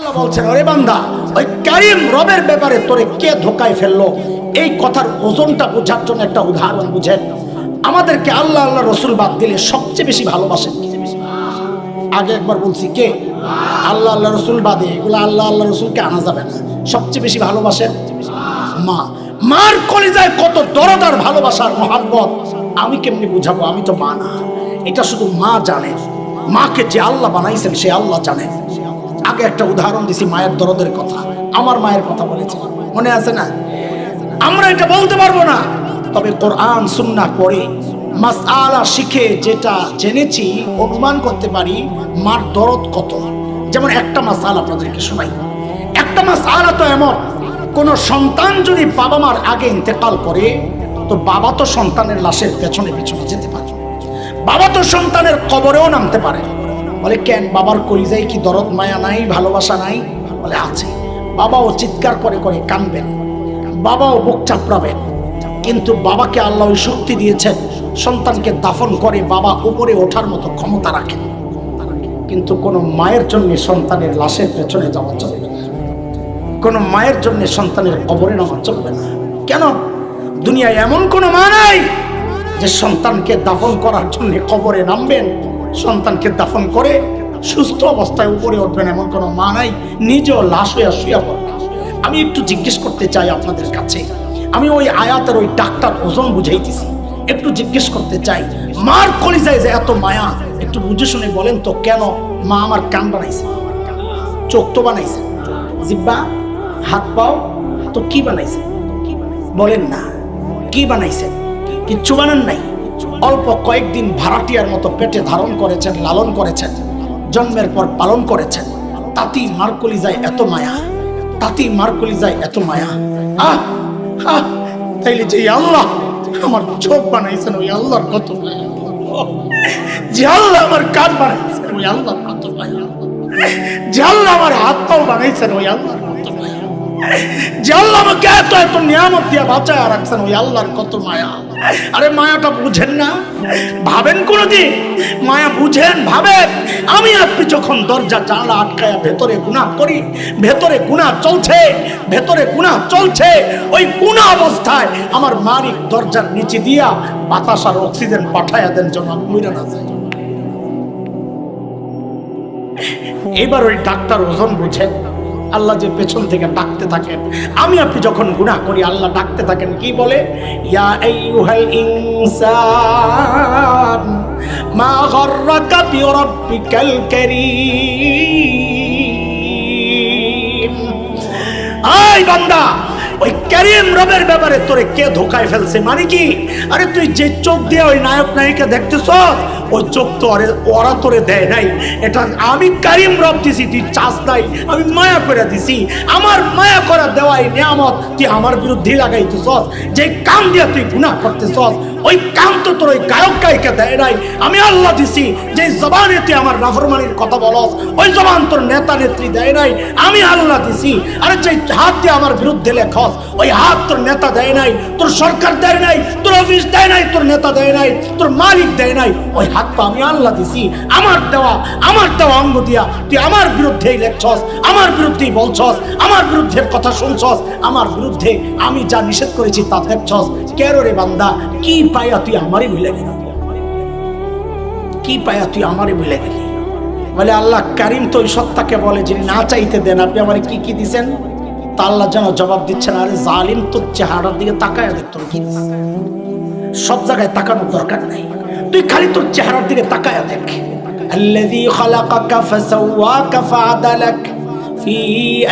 আল্লাহ বলছেন বান্দা, ওই কারিম রবের ব্যাপারে তোরে কে ধোকায় ফেলল? এই কথার ওজনটা বোঝার জন্য একটা উদাহরণ বুঝেন। আমাদেরকে আল্লাহ আল্লাহ রসুল বাদ দিলে সবচেয়ে বেশি ভালোবাসেন আগে একবার বলছি, কে? আল্লাহ আল্লাহ রসুল বাদে, এগুলো আল্লাহ আল্লাহ রসুলকে আনা যাবে না। সবচেয়ে বেশি ভালোবাসেন মা। মার কলিজায় কত দরদার ভালোবাসার মহাব্বত, আমি কেমনি বুঝাবো? আমি তো মা না। এটা শুধু মা জানে। মাকে যে আল্লাহ বানাইছেন, সে আল্লাহ জানেন আগে একটা উদাহরণ দিছি মায়ের দরদের কথা। আমার মায়ের কথা বলেছিলাম মনে আছে না? আমরা এটা বলতে পারব না। তবে কোরআন, সুন্নাহ পড়ে মাসআলা শিখে যেটা জেনেছি, অনুমান করতে পারি মার দরদ কত। যেমন একটা মাসআলা আপনাদেরকে শোনাই। একটা মাসআলা তো এমন, কোন সন্তান যদি বাবা মার আগে ইন্তেকাল করে, তো বাবা তো সন্তানের লাশের পেছনে পেছনে যেতে পারে বাবা তো সন্তানের কবরেও নামতে পারে। বলে, কেন বাবার কলিজায় কি দরদ, মায়া নাই, ভালোবাসা নাই? বলে, আছে। বাবাও চিৎকার করে করে কানবেন বাবাও বুক চাপড়াবেন। কিন্তু বাবাকে আল্লাহ শক্তি দিয়েছেন, সন্তানকে দাফন করে বাবা উপরে ওঠার মতো ক্ষমতা রাখেন। কিন্তু কোনো মায়ের জন্য সন্তানের লাশের পেছনে যাওয়া চলবে না। কোনো মায়ের জন্য সন্তানের কবরে নামা চলবে না। কেন? দুনিয়ায় এমন কোনো মা নাই যে সন্তানকে দাফন করার জন্য কবরে নামবেন। সন্তানকে দাফন করে সুস্থ অবস্থায় উপরে উঠবেন এমন কোনো মা নাই, নিজেও লাশ হইয়া শুয়া পড়বেন আমি একটু জিজ্ঞেস করতে চাই আপনাদের কাছে। আমি ওই আয়াতের ওই ডাক্তার ওজন বুঝাইতেছি। একটু জিজ্ঞেস করতে চাই, মার কলিজায় যে এত মায়া, একটু বুঝে শুনে বলেন তো কেন মা আমার কান বানাইছে? চোখ তো বানাইছে। জিব্বা, হাত পাও, তো কি বানাইছে? বলেন না, কি বানাইছেন কিচ্ছু বানান নাই? অল্প কয়েকদিন ভাড়াটিয়ার মতো পেটে ধারণ করেছেন, লালন করেছেন, জন্মের পর পালন করেছেন। তাতি মারকলি যায় এত মায়া তাতি মারকলি যায় এত মায়া। আহ আহ, তাইলে যে আল্লাহ, আমার চোখ বানাইছেন ওই আল্লাহর কত মায়া আল্লাহ আমার কান বানাইছেন ওই আল্লাহর কত মায়া যে আল্লাহ আমার হাত পাও বানাইছেন ওই আল্লাহর কত মায়া যে আল্লাহ আমাকে এত এত নিয়ামত দিয়ে বাঁচায় রাখছেন ওই আল্লাহর কত মায়া। আরে মায়াটা বুঝেন না? ভাবেন কোনোদিন? মায়া বুঝেন, ভাবেন। আমি আপনি যখন দরজা জানলা আটকায়া ভেতরে গুণা করি, ভেতরে গুনাহ চলছে, ভেতরে গুনাহ চলছে, ওই গুনাহ অবস্থায় আমার মালিক দরজার নিচে দিয়া বাতাস আর অক্সিজেন পাঠায়া দেন যেন মরে না যাই এবার ওই ডাক্তার ওজন বুঝেন। আল্লাহ যে পেছন থেকে ডাকতে থাকেন, আমি আপনি যখন গুণা করি, আল্লাহ ডাকতে থাকেন, কি বলে? ইয়া আইয়ুহাল মা আই ওই ক্যারিম রবের ব্যাপারে তোরে কে ধোকায় ফেলছে? মানে কি? আরে তুই যে চোখ দিয়ে ওই নায়ক, নায়িকা দেখতেছ ওই চোখ তো আরে, ওরা তোরে দেয় নাই। এটা আমি কারিম রব দিছি, তুই চাষ নাই। আমি মায়া করে দিছি। আমার মায়া করা দেওয়াই নিয়ামত। তুই আমার বিরুদ্ধে লাগাইতেছ যে কাম দিয়ে তুই গুণা করতেছ ওই কাম তো তোর ওই গায়ক গায়িকা দেয় নাই। আমি আল্লাহ দিছি যে জবানে তুই আমার নাফরমানির কথা বলস ওই জবান তোর নেতা নেত্রী দেয় নাই। আমি আল্লাহ দিছি, আরে যে হাত দিয়ে আমার বিরুদ্ধে লেখস, ওই হাত তোর নেতা দেয় নাই, তোর সরকার দেয় নাই, তোর অফিস দেয় নাই, তোর নেতা দেয় নাই, তোর মালিক দেয় নাই, ওই হাত তো আমি আল্লাহ দিছি। আমার দেওয়া আমার দেওয়া অঙ্গ দিয়া তুই আমার বিরুদ্ধেই লেখছস আমার বিরুদ্ধেই বলছস, আমার বিরুদ্ধে কথা শুনছস, আমার বিরুদ্ধে আমি যা নিষেধ করেছি তা দেখছস। কেরো রে বান্দা? কি পাইয়া তুই আমারই ভুলে গেলি কি পাইয়া তুই আমারই ভুলে গেলি বলে আল্লাহ কারিম তো ওই সত্তাকে বলে যিনি না চাইতে দেন আপনি আমার কি কি দিছেন তা আল্লাহ যেন জবাব দিচ্ছেন আরে জালিম তোর চেহারার দিকে তাকায় দেখ তোর কি দিছে। সব জায়গায় তাকানোর দরকার নাই তুই খালি তোর চেহারার দিকে তাকায় দেখ الذي خلقك فسواك فعدلك في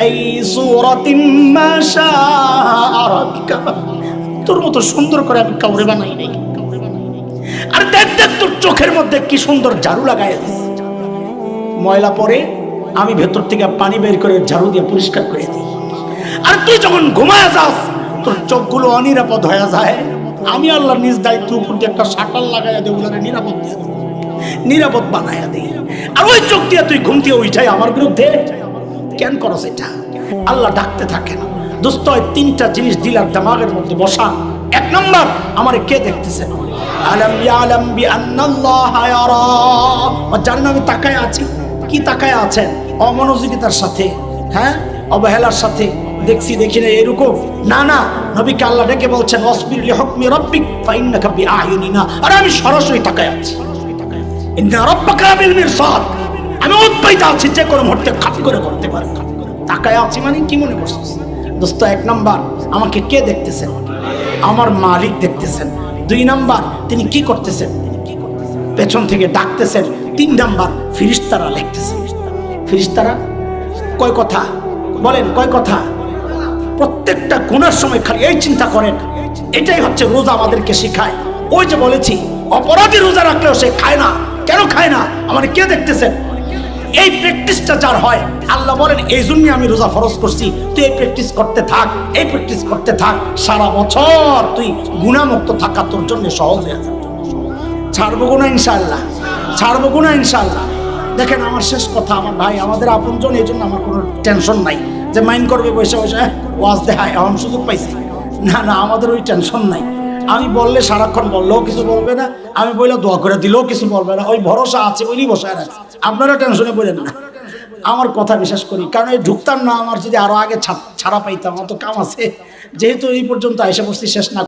أي صورة ما شاء ركبك তোর মতো সুন্দর করে আমি কাউরে বানাই নাই। আর দেখ দেখ তোর চোখের মধ্যে কি সুন্দর ঝাড়ু লাগাই ময়লা পরে আমি ভেতর থেকে পানি বের করে ঝাড়ু দিয়ে পরিষ্কার করে দিই। আর তুই যখন ঘুমায় যাস, তোর চোখগুলো অনিরাপদ হয়ে যায়। আমি আল্লাহ নিজ দায়িত্ব উপর দিয়ে একটা শাটার লাগাইয়া দেয় ওগুলোকে নিরাপদ। নিরাপদ বানাইয়া দিই। আর ওই চোখ দিয়ে তুই ঘুম দিয়ে ওই যাই আমার বিরুদ্ধে। কেন করস এটা? আল্লাহ ডাকতে থাকেন। দোস্ত তিনটা জিনিস দিলার দামাগের মধ্যে, বসা। এক নম্বর, আমারে কে দেখতেছে? আলম আমি তাকায় আছি? কি তাকায় আছেন অমনোযোগিতার সাথে হ্যাঁ? অবহেলার সাথে, দেখছি, দেখি না, এরকম। না না, নবীকে আল্লাহ ডেকে বলছেন অসবির লিহকমি রব্বিক, ফাইন্নাকা বিআয়ুনিনা। আর আমি সরাসরি তাকায় আছি। ইন্না রব্বাকা বিল মিরসাদ। আমি উদ্বৈত আছি, যে কোনো মুহূর্তে খাপ করে করতে পারে। তাকায় আছি মানে কি মনে করছিস? দোস্ত, এক নম্বর, আমাকে কে দেখতেছেন? আমার মালিক দেখতেছেন। দুই নাম্বার, তিনি কি করতেছেন? পেছন থেকে ডাকতেছেন। তিন নাম্বার, ফিরিস্তারা লিখতেছেন। ফিরিস্তারা? কয় কথা? বলেন, কয় কথা? প্রত্যেকটা গুণার সময় খালি এই চিন্তা করেন। এটাই হচ্ছে রোজা আমাদেরকে শেখায়। ওই যে বলেছি, অপরাধী রোজা রাখলেও সে খায় না। কেন খায় না? আমার কে দেখতেছেন? এই প্র্যাকটিসটা যার হয়, আল্লাহ বলেন, এই জন্য আমি রোজা ফরজ করছি। তুই এই প্র্যাকটিস করতে থাক, এই প্র্যাকটিস করতে থাক। সারা বছর তুই গুণামুক্ত থাকা তোর জন্য সহজ হয়ে যাবে। ছাড়বো গুণা ইনশাল্লাহ ছাড়বো গুণা ইনশাল্লাহ দেখেন, আমার শেষ কথা, আমার ভাই, আমাদের আপনজন, এই জন্য আমার কোনো টেনশন নাই। যে মাইন্ড করবে বসে বসে ওয়াজ দেখায়, এখন সুযোগ পাইছি। না না, আমাদের ওই টেনশন নাই। আমি বললে সারাক্ষণ বললেও কিছু বলবে না, আমি বললে দোয়া করে দিলেও কিছু বলবে না। ওই ভরসা আছে ওই বসায় রাখছে। আপনারা টেনশনে বলেন না। আমার কথা বিশ্বাস করি, কারণ এই ঢুকতাম না, আমার যদি আরও আগে ছাড়া পাইতাম, অত কাম আছে। যেহেতু এই পর্যন্ত আইসা বস্তি শেষ না